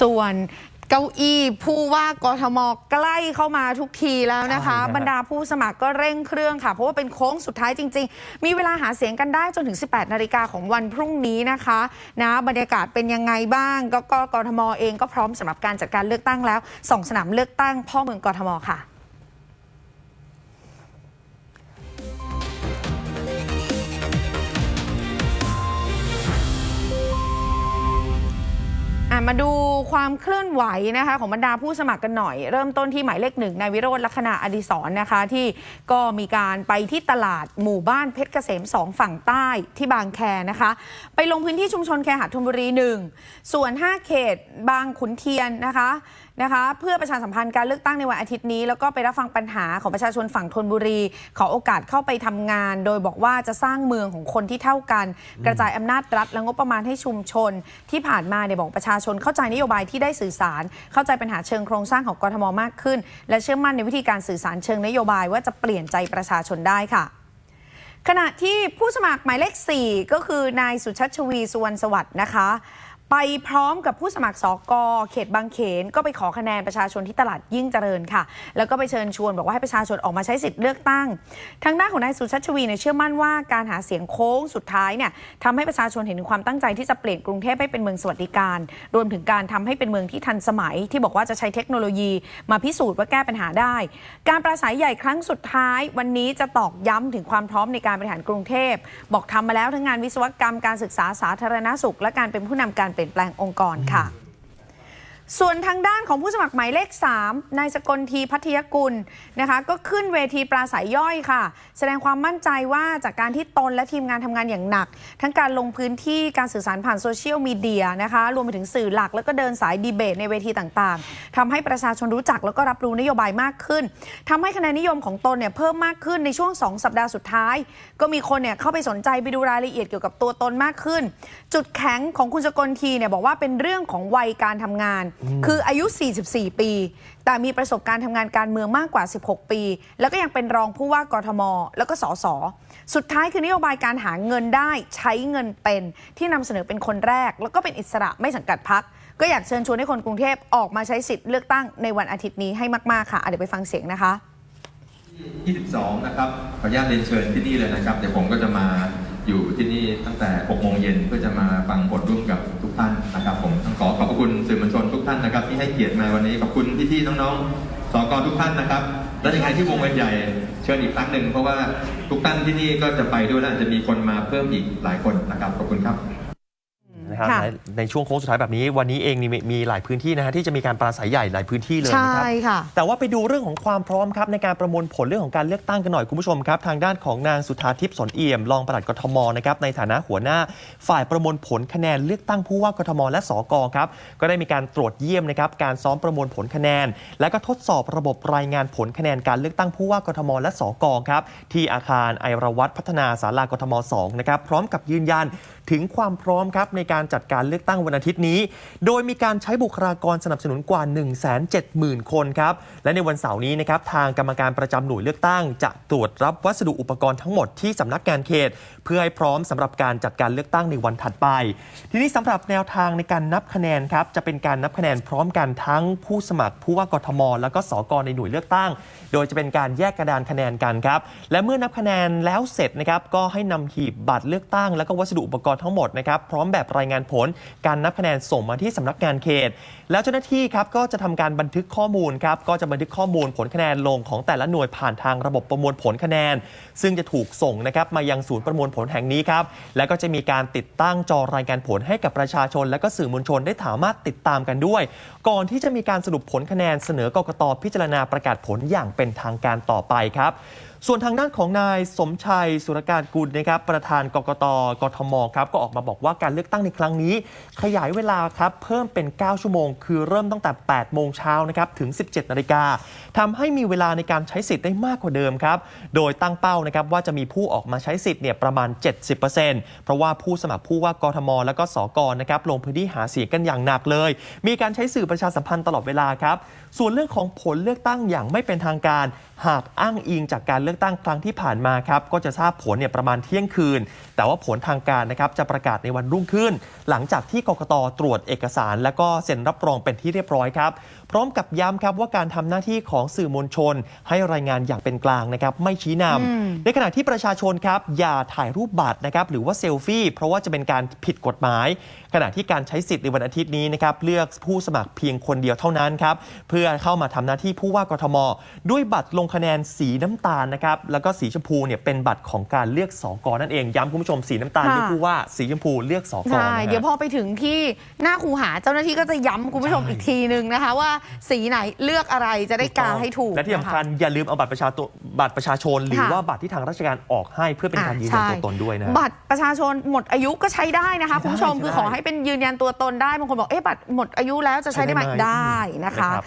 ส่วนเก้าอี้ผู้ว่ากทมใกล้เข้ามาทุกทีแล้วนะคะ ใช่นะฮะบรรดาผู้สมัครก็เร่งเครื่องค่ะ เพราะว่าเป็นโค้งสุดท้ายจริง ๆ มีเวลาหาเสียงกันได้จนถึง 18 นาฬิกาของวันพรุ่งนี้นะคะนะบรรยากาศเป็นยังไงบ้าง ก็ก็กทมเองก็พร้อมสำหรับการจัดการเลือกตั้งแล้วสองสนามเลือกตั้งพ่อเมืองกทมค่ะ มาดูความเคลื่อนไหวนะคะของบรรดาผู้สมัครกันหน่อย เริ่มต้นที่หมายเลขหนึ่งนายวิโรธลักษณะอดิศรนะคะ ที่ก็มีการไปที่ตลาดหมู่บ้านเพชรเกษมสองฝั่งใต้ที่บางแคนะคะ ไปลงพื้นที่ชุมชนแคหะธนบุรีหนึ่งส่วน 5 เขตบางขุนเทียนนะคะ นะคะ เพื่อประชาสัมพันธ์การเลือกตั้งในวันอาทิตย์นี้ แล้วก็ไปรับฟังปัญหาของประชาชนฝั่งธนบุรี ขอโอกาสเข้าไปทำงาน โดยบอกว่าจะสร้างเมืองของคนที่เท่ากัน กระจายอำนาจรัฐและงบประมาณให้ชุมชน ที่ผ่านมาเนี่ยบอกประชาชนเข้าใจนโยบายที่ได้สื่อสาร เข้าใจปัญหาเชิงโครงสร้างของกรทมมากขึ้น และเชื่อมั่นในวิธีการสื่อสารเชิงนโยบายว่าจะเปลี่ยนใจประชาชนได้ค่ะขณะที่ผู้สมัครหมายเลข 4 ก็คือนายสุชัชวีสุวรรณสวัสดิ์นะคะ ไปพร้อมกับผู้สมัครสอกอเขตบางเขนก็ไปขอคะแนนประชาชนที่ตลาดยิ่งเจริญค่ะ แล้วก็ไปเชิญชวนบอกว่าให้ประชาชนออกมาใช้สิทธิ์เลือกตั้ง ทางด้านของนายสุชัชวีเนี่ยเชื่อมั่นว่าการหาเสียงโค้งสุดท้ายเนี่ยทำให้ประชาชนเห็นความตั้งใจที่จะเปลี่ยนกรุงเทพให้เป็นเมืองสวัสดิการ รวมถึงการทำให้เป็นเมืองที่ทันสมัย ที่บอกว่าจะใช้เทคโนโลยี มาพิสูจน์ว่าแก้ปัญหาได้ การปราศัยใหญ่ครั้งสุดท้าย วันนี้จะตอกย้ำถึงความพร้อมในการบริหารกรุงเทพบอกทำมาแล้วทั้งงานวิศวกรรมการศึกษาสาธารณสุข และการเป็นผู้นำการเปลี่ยนแปลงองค์กรค่ะ ส่วนทางด้านของผู้สมัครหมายเลข 3 นายสกลทีพัทยกุลนะคะก็ขึ้นเวทีปราศัยย่อยค่ะ แสดงความมั่นใจว่าจากการที่ตนและทีมงานทำงานอย่างหนัก ทั้งการลงพื้นที่การสื่อสารผ่านโซเชียลมีเดียนะคะรวมไปถึงสื่อหลัก แล้วก็เดินสายดีเบตในเวทีต่างๆทำให้ประชาชนรู้จักแล้วก็รับรู้นโยบายมากขึ้นทำให้คะแนนนิยมของตนเนี่ยเพิ่มมากขึ้นในช่วง 2 สัปดาห์สุดท้าย ก็มีคนเนี่ยเข้าไปสนใจไปดูรายละเอียดเกี่ยวกับตัวตนมากขึ้น จุดแข็งของคุณสกลทีเนี่ยบอกว่าเป็นเรื่องของวัยการทำงานคืออายุ 44 ปี แต่มีประสบการณ์ทำงานการเมืองมากกว่า 16 ปี แล้วก็ยังเป็นรองผู้ว่ากทม แล้วก็สสสุดท้ายคือนโยบายการหาเงินได้ใช้เงินเป็นที่นำเสนอเป็นคนแรก แล้วก็เป็นอิสระไม่สังกัดพักก็อยากเชิญชวนให้คนกรุงเทพออกมาใช้สิทธิ์เลือกตั้งในวันอาทิตย์นี้ให้มาก ๆ ค่ะอะเดี๋ยวไปฟังเสียงนะคะ 22 นะครับ ขออนุญาตเรียนเชิญที่นี่เลยนะครับ เดี๋ยวผมก็จะมาอยู่ที่นี่ตั้งแต่ 6 โมงเย็นเพื่อจะมาฟังผลร่วมกับทุกท่าน นะครับที่ให้เกียรติมาวันนี้ขอบคุณพี่ๆน้องๆสกทุกท่านนะครับ และยังไงที่วงเวียนใหญ่เชิญอีกครั้งหนึ่งเพราะว่าทุกท่านที่นี่ก็จะไปด้วยและอาจจะมีคนมาเพิ่มอีกหลายคนนะครับขอบคุณครับ นะครับค่ะในในช่วงโค้งสุดท้ายแบบนี้ วันนี้เองนี่มีมีหลายพื้นที่นะฮะที่จะมีการปราศัยใหญ่หลายพื้นที่เลยนะครับใช่ค่ะ แต่ว่าไปดูเรื่องของความพร้อมครับในการประมวลผลเรื่องของการเลือกตั้งกันหน่อยคุณผู้ชมครับ ทางด้านของนางสุธาทิพย์สนเอี่ยมรองปลัดกทมนะครับในฐานะหัวหน้า ฝ่ายประมวลผลคะแนนเลือกตั้งผู้ว่ากทมและสกครับก็ได้มีการตรวจเยี่ยมนะครับการซ้อมประมวลผลคะแนน และก็ทดสอบระบบรายงานผลคะแนนการเลือกตั้งผู้ว่ากทมและสกครับที่อาคารไอรวัตรพัฒนาศาลากทม2นะครับพร้อมกับยืนยันถึงความพร้อมครับในการจัดการเลือกตั้งวันอาทิตย์นี้ โดยมีการใช้บุคลากรสนับสนุนกว่า 1 7 0 0 0 0 คนครับ และในวันเสาร์นี้นะครับทางกรรมการประจำหน่วยเลือกตั้ง จะตรวจรับวัสดุอุปกรณ์ทั้งหมดที่สำนักงานเขต เพื่อให้พร้อมสำหรับการจัดการเลือกตั้งในวันถัดไป ทีนี้สำหรับแนวทางในการนับคะแนนครับจะเป็นการนับคะแนนพร้อมกันทั้งผู้สมัครผู้ว่ากทม แล้วก็สกในหน่วยเลือกตั้ง โดยจะเป็นการแยกกระดานคะแนนกันครับและเมื่อนับคะแนนแล้วเสร็จนะครับก็ให้นำหีบบัตรเลือกตั้ง แล้วก็วัสดุอุปกรณ์ทั้งหมดนะครับพร้อมแบบรายงานผลการนับคะแนนส่งมาที่สำนักงานเขต แล้วเจ้าหน้าที่ครับก็จะทำการบันทึกข้อมูลครับก็จะบันทึกข้อมูลผลคะแนนลงของแต่ละหน่วยผ่านทางระบบประมวลผลคะแนน ซึ่งจะถูกส่งนะครับมายังศูนย์ประมวลผลแห่งนี้ครับและก็จะมีการติดตั้งจอรายงานผลให้กับประชาชน และก็สื่อมวลชนได้สามารถติดตามกันด้วย ก่อนที่จะมีการสรุปผลคะแนนเสนอกกตพิจารณาประกาศผลอย่างเป็นทางการต่อไปครับ ส่วนทางด้านของนายสมชัยสุรการกุลนะครับประธานกกตกทมครับก็ออกมาบอกว่าการเลือกตั้งในครั้งนี้ ขยายเวลาครับเพิ่มเป็น 9 ชั่วโมง คือเริ่มตั้งแต่ 8 โมงเช้านะครับถึง 17 นาฬิกาทำให้มีเวลาในการใช้สิทธิ์ได้มากกว่าเดิมครับโดยตั้งเป้านะครับว่าจะมีผู้ออกมาใช้สิทธิ์เนี่ยประมาณ 70%เพราะว่าผู้สมัครผู้ว่ากทม และก็สกนะครับลงพื้นที่หาเสียงกันอย่างหนักเลย มีการใช้สื่อประชาสัมพันธ์ตลอดเวลาครับส่วนเรื่องของผลเลือกตั้งอย่างไม่เป็นทางการ หากอ้างอิงจากการเลือกอกตั้งครั้งที่ผ่านมาครับก็จะทราบผลเนี่ยประมาณเที่ยงคืน แต่ว่าผลทางการนะครับจะประกาศในวันรุ่งขึ้น หลังจากที่กกตตรวจเอกสาร แล้วก็เซ็นรับรองเป็นที่เรียบร้อยครับ พร้อมกับย้ำครับว่าการทำหน้าที่ของสื่อมวลชน ให้รายงานอย่างเป็นกลางนะครับไม่ชี้นำอืมในขณะที่ประชาชนครับอย่าถ่ายรูปบัตรนะครับหรือว่าเซลฟี่ เพราะว่าจะเป็นการผิดกฎหมาย ขณะที่การใช้สิทธิ์ในวันอาทิตย์นี้นะครับเลือกผู้สมัครเพียงคนเดียวเท่านั้นครับเพื่อเข้ามาทำหน้าที่ผู้ว่ากทม ด้วยบัตรลงคะแนนสีน้ำตาลนะครับแล้วก็สีชมพูเนี่ยเป็นบัตรของการเลือกสกนั่นเองย้ำคุณผู้ชมสีน้ำตาลค่ะเลือกผู้ว่าสีชมพูเลือกสกใช่นะฮะเดี๋ยวพอไปถึงที่หน้าคูหาเจ้าหน้าที่ก็จะย้ำคุณผู้ชมใช่ อีกทีนึงนะคะ ว่าสีไหนเลือกอะไรจะได้กาให้ถูกและที่สำคัญนอย่าลืมเอาบัตรประชาตัวบัตรประชาชน หรือค่ะ ว่าบัตรที่ทางราชการออกให้เพื่อเป็นการยืนยันตัวตนด้วยนะ บัตรประชาชนหมดอายุก็ใช้ได้นะคะ ใช้ได้คุณผู้ชมใช้ได้คือขอให้เป็นยืนยันตัวตนได้บางคนบอกเอ๊ะบัตรหมดอายุแล้วจะใช้ได้ไหมใช้ได้ไหมได้นะคะ นะครับ